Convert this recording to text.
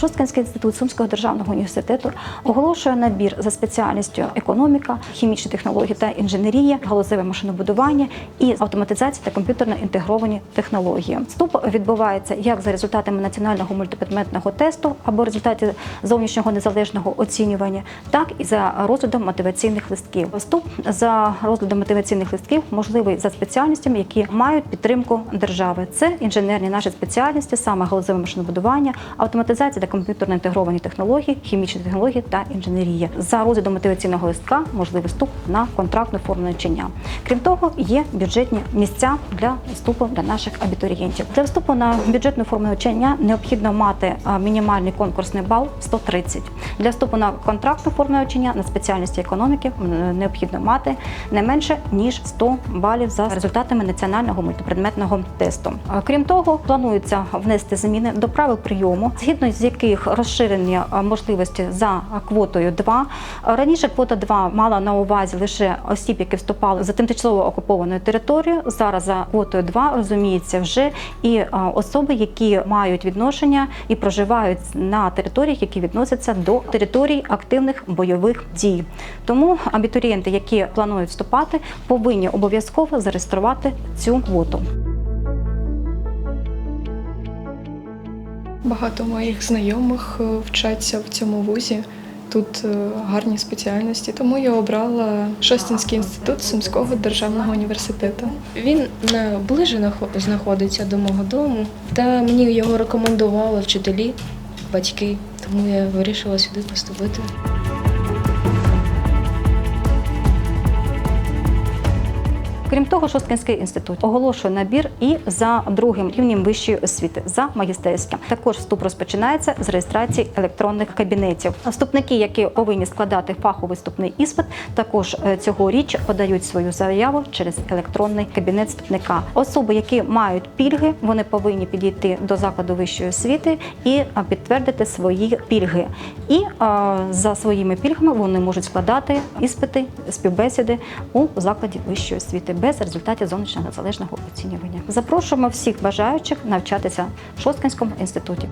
Шосткинський інститут Сумського державного університету оголошує набір за спеціальністю економіка, хімічні технології та інженерія, галузеве машинобудування і автоматизація та комп'ютерно інтегровані технології. Вступ відбувається як за результатами національного мультипредметного тесту або результаті зовнішнього незалежного оцінювання, так і за розглядом мотиваційних листків. Вступ за розглядом мотиваційних листків можливий за спеціальностями, які мають підтримку держави. Це інженерні наші спеціальності, саме галузеве машинобудування, автоматизація та комп'ютерно інтегровані технології, хімічні технології та інженерія. За розглядом мотиваційного листка можливий вступ на контрактну форму навчання. Крім того, є бюджетні місця для вступу для наших абітурієнтів. Для вступу на бюджетну форму навчання необхідно мати мінімальний конкурсний бал 130. Для вступу на контрактну форму навчання на спеціальності економіки необхідно мати не менше ніж 100 балів за результатами національного мультипредметного тесту. Крім того, планується внести зміни до правил прийому, згідно з яких розширені а, можливості за квотою 2. Раніше квота 2 мала на увазі лише осіб, які вступали за тимчасово окупованою територією. Зараз за квотою 2 розуміється вже і особи, які мають відношення і проживають на територіях, які відносяться до територій активних бойових дій. Тому абітурієнти, які планують вступати, повинні обов'язково зареєструвати цю квоту. Багато моїх знайомих е, вчаться в цьому вузі. Тут е, гарні спеціальності, тому я обрала Шостинський інститут Сумського державного університету. Він на ближче знаходиться до мого дому, та мені його рекомендували вчителі, батьки, тому я вирішила сюди поступити. Крім того, Шосткинський інститут оголошує набір і за другим рівнем вищої освіти за магістерським. Також вступ розпочинається з реєстрації електронних кабінетів. Вступники, які повинні складати фаховий вступний іспит, також е, цьогоріч подають свою заяву через електронний кабінет вступника. Особи, які мають пільги, вони повинні підійти до закладу вищої освіти і е, підтвердити свої пільги. І е, за своїми пільгами вони можуть складати іспити, співбесіди у закладі вищої освіти без результатів зовнішнього незалежного оцінювання. Запрошуємо всіх бажаючих навчатися в Шосткинському інституті.